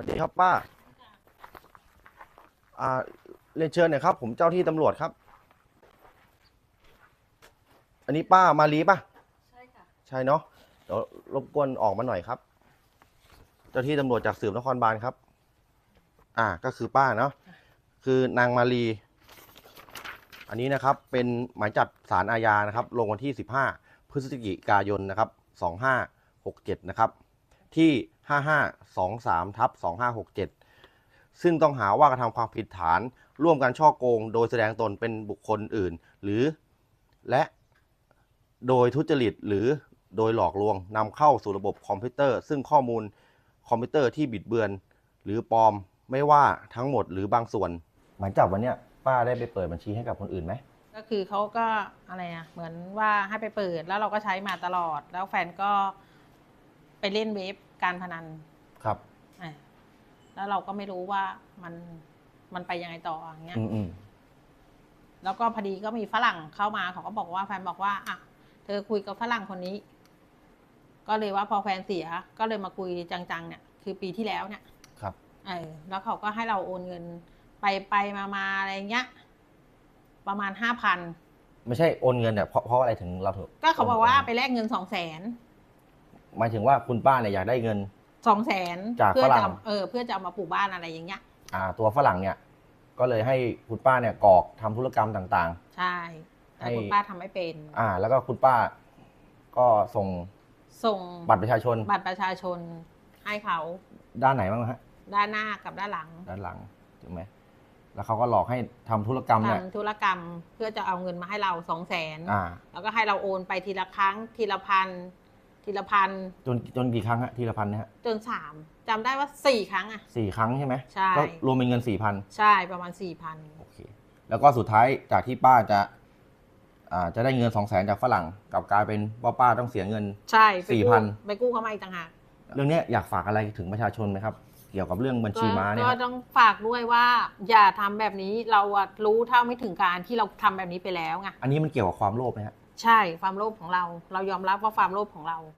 วัสดีครับป้า อ่าเรียนเชิญหน่อยครับ ผมเจ้าที่ตำรวจครับ อันนี้ป้ามาลีป่ะ ใช่ค่ะ ใช่เนาะเดี๋ยวรบกวนออกมาหน่อยครับ เจ้าที่ตำรวจจากสืบนครบาลครับ อ่า ก็คือป้าเนาะ คือนางมาลี อันนี้นะครับ เป็นหมายจับสารอาญานะครับ ลงวันที่ 15 พฤศจิกายนนะครับ 2567 นะครับ ที่ 5523ทับ2567 ซึ่งต้องหาว่ากระทำความผิดฐาน ร่วมกันช่อโกง โดยแสดงตนเป็นบุคคลอื่น หรือและโดยทุจริตหรือโดยหลอกลวงนำเข้าสู่ระบบคอมพิวเตอร์ ซึ่งข้อมูลคอมพิวเตอร์ที่บิดเบือน หรือปลอมไม่ว่าทั้งหมดหรือบางส่วนหมายจับวันเนี้ยป้าได้ไปเปิดบัญชีให้กับคนอื่นไหมก็คือเขาก็อะไรอะเหมือนว่าให้ไปเปิดแล้วเราก็ใช้มาตลอด แล้วแฟนก็ ไปเล่นเว็บการพนันครับอะแล้วเราก็ไม่รู้ว่ามันมันไปยังไงต่ออย่างเงี้ย อืมอืมแล้วก็พอดีก็มีฝรั่งเข้ามาเขาก็บอกว่าแฟนบอกว่าอะเธอคุยกับฝรั่งคนนี้ ก็เลยว่าพอแฟนเสีย ก็เลยมาคุยจังๆเนี่ย คือปีที่แล้วเนี่ย ครับ เออแล้วเขาก็ให้เราโอนเงินไปไปมามาอะไรเงี้ย ประมาณห้าพันไม่ใช่โอนเงินเนี่ยเพราะเพราะอะไรถึงเราถึงก็เขาบอกว่าโนไปแลกเงินสองแสน หมายถึงว่าคุณป้าเนี่ยอยากได้เงิน สองแสนจากเพื่ฝรั่จะง เอาเออเพื่อจะเอามาปลูกบ้านอะไรอย่างเงี้ย อ่า ตัวฝรั่งเนี่ย ก็เลยให้คุณป้าเนี่ยกรอกทำธุรกรรมต่าง ใช่แต่ให้ คุณป้าทำไม่เป็น ๆ อ่า แล้วก็คุณป้าก็ส่งส่งบัตรประชาชนบัตรประชาชนให้เขาด้านไหนบ้างฮะ ด้านหน้ากับด้านหลังด้านหลังถูกไหมแล้วเขาก็หลอกให้ทำธุรกรรมเนี่ย ทำธุรกรรมเพื่อจะเอาเงินมาให้เราสองแสนอ่า แล้วก็ให้เราโอนไปทีละครั้งทีละพัน ทีละพันจนจนกี่ครั้งฮะทีละพันเนี่ยฮะจนสามจำได้ว่าสี่ครั้งอะสี่ครั้งใช่ไหมใช่ ก็รวมเป็นเงินสี่พันใช่ประมาณสี่พันโอเค แล้วก็สุดท้ายจากที่ป้าจะ อ่าจะได้เงินสองแสนจากฝรั่งกลับกลายเป็นว่าป้าต้องเสียเงิน ใช่ไปกู้4,000 ไปกู้เขามาอีกต่างหาก เรื่องเนี้ยอยากฝากอะไรถึงประชาชนไหมครับ เกี่ยวกับเรื่องบัญชีม้าเนี่ยก็ครับต้องฝากด้วยว่า อย่าทำแบบนี้เราอะรู้เท่าไม่ถึงการที่เราทำแบบนี้ไปแล้วไงอันนี้มันเกี่ยวกับความโลภไหมฮะ ใช่ความโลภของเรา เรายอมรับว่าความโลภของเรา